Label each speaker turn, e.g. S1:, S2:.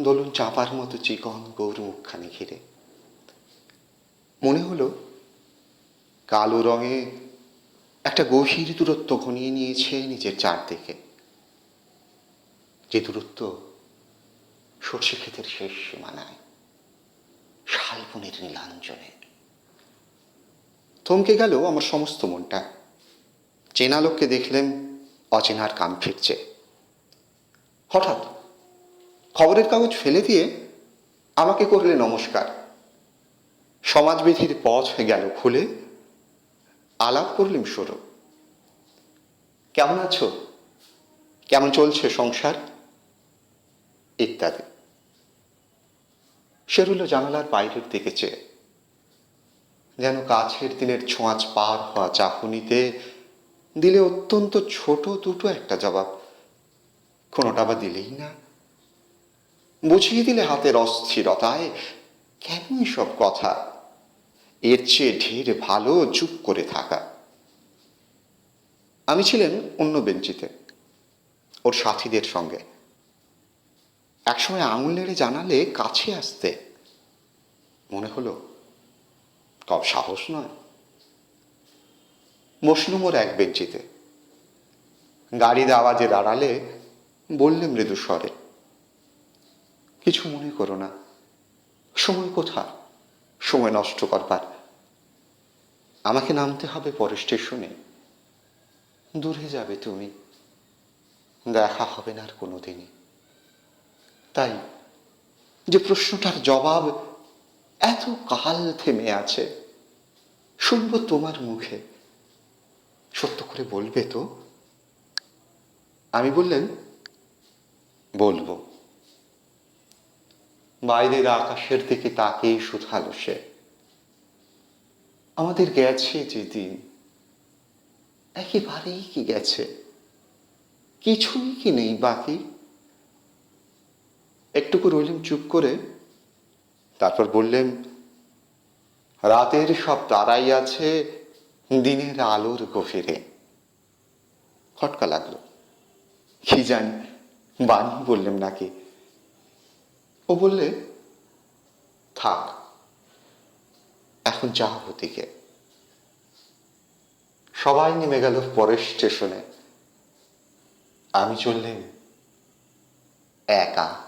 S1: দোলন চাপার মতো চিকন গৌর মুখখানি ঘিরে। মনে হলো, কালো রঙে একটা গভীর দূরত্ব ঘনিয়ে নিয়েছে নিজের চারদিকে। যে দূরত্ব সর্ষে ক্ষেতের শেষ সীমানায়, শালবনের নীলাঞ্জনে। থমকে গেল আমার সমস্ত মনটা। চেনা লোককে দেখলেন অচেনার কাম ফিরছে। হঠাৎ খবরের কাগজ ফেলে দিয়ে আমাকে করলে নমস্কার। সমাজবিধির পথ গেল খুলে, আলাপ করলিম শুরু। কেমন আছো? কেমন চলছে সংসার? ইত্যাদি। সেরুলো জানালার বাইরের দিকে চেয়ে। যেন কাছের দিনের ছোঁয়াচ পার হওয়া চাকুনিতে দিলে অত্যন্ত ছোট দুটো একটা জবাব। কোনোটা বা দিলেই না। বুঝিয়ে দিলে হাতের অস্থিরতায়, কেন সব কথা? এর চেয়ে ঢের ভালো চুপ করে থাকা। আমি ছিলেন অন্য বেঞ্চিতে, ওর সাথীদের সঙ্গে। একসময় আঙুল নেড়ে জানালে কাছে আসতে মনে হলো কব সাহস নয়। বসলুম ওর এক বেঞ্চিতে, গাড়ির আওয়াজে দাঁড়ালে বললে মৃদু স্বরে কিছু মনে করো না। সময় কোথা সময় নষ্ট করবার। আমাকে নামতে হবে পরে স্টেশনে। দূরে যাবে তুমি। দেখা হবে না আর কোনোদিনই। তাই যে প্রশ্নটার জবাব এত কাল থেমে আছে, শুনব তোমার মুখে। সত্য করে বলবে তো? আমি বললেন, বলব। বাইরের আকাশের দিকে তাকেই শুধালো সে। আমাদের গেছে যে দিন। একেবারেই কি গেছে? কিছুই কি নেই বাকি? একটুকু রইলেন চুপ করে। তারপর বললেন, রাতের সব তারাই আছে, দিনের আলোর গভীরে। খটকা লাগল। কি জানি, বাণী বললেন নাকি। ও বললে থাক এখন যা হতিকে সবাই নেমে গেল পরের স্টেশনে। আমি চললেন একা।